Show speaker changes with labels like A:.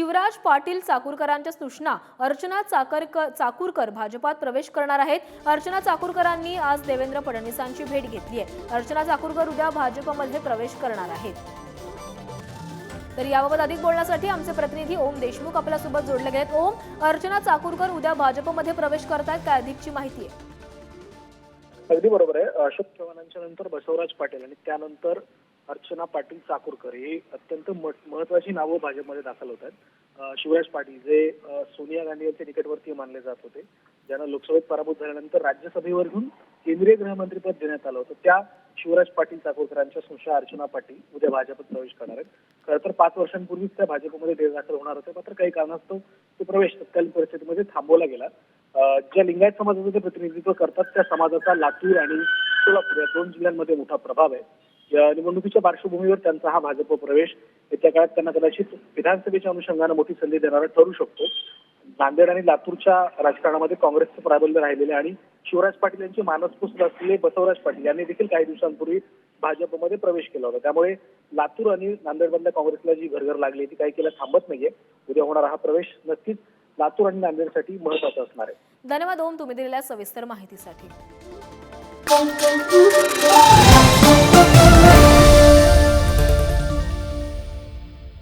A: शिवराज पाटील चाकूरकरांच्या सूचना अर्चना चाकरकर चाकूरकर भाजपात प्रवेश करणार आहेत. अर्चना चाकूरकरांनी आज देवेंद्र फडणवीसांची भेट घेतली आहे. अर्चना चाकूरकर उद्या भाजपमध्ये प्रवेश करणार आहेत. तर याबाबत अधिक बोलण्यासाठी आमचे प्रतिनिधी ओम देशमुख आपल्यासोबत जोडले गेलेत. ओम अर्चना चाकूरकर उद्या भाजपमध्ये प्रवेश करतात काय अधिकची माहिती आहे?
B: अगदी बरोबर आहे. अशोक चव्हाणांच्या नंतर बसवराज पाटील आणि त्यानंतर अर्चना पाटील चाकूरकर ही अत्यंत महत्वाची नावं भाजपमध्ये दाखल होत आहेत शिवराज पाटील जे सोनिया गांधी यांचे निकटवर्तीय मानले जात होते ज्यांना लोकसभेत पराभूत झाल्यानंतर राज्यसभेवर घेऊन केंद्रीय गृहमंत्रीपद देण्यात आलं होतं. त्या शिवराज पाटील चाकूरकरांच्या सुशा अर्चना पाटील उद्या भाजपत प्रवेश करणार आहेत. खरं तर पाच वर्षांपूर्वीच त्या भाजपमध्ये देशदाखल होणार होते. मात्र काही कारणास्तव तो प्रवेश तत्कालीन परिस्थितीमध्ये थांबवला गेला. ज्या लिंगायत समाजाचं ते प्रतिनिधित्व करतात त्या समाजाचा लातूर आणि सोलापूर या दोन जिल्ह्यांमध्ये मोठा प्रभाव आहे. निवडणुकीच्या पार्श्वभूमीवर त्यांचा हा भाजप प्रवेश. येत्या काळात त्यांना कदाचित विधानसभेच्या अनुषंगानं मोठी संधी देणारा ठरू शकतो. नांदेड आणि लातूरच्या राजकारणामध्ये काँग्रेसचं प्राबल्य राहिलेले आणि शिवराज पाटील यांचे मानसपूस असलेले बसवराज पाटील यांनी देखील काही दिवसांपूर्वी भाजपमध्ये प्रवेश केला होता. त्यामुळे लातूर आणि नांदेडमधल्या काँग्रेसला जी घरघर लागली ती काही केलं थांबत नाहीये. उद्या होणारा हा प्रवेश नक्कीच लातूर आणि नांदेडसाठी महत्त्वाचा असणार आहे.
A: धन्यवाद ओम तुम्ही दिलेल्या सविस्तर माहितीसाठी.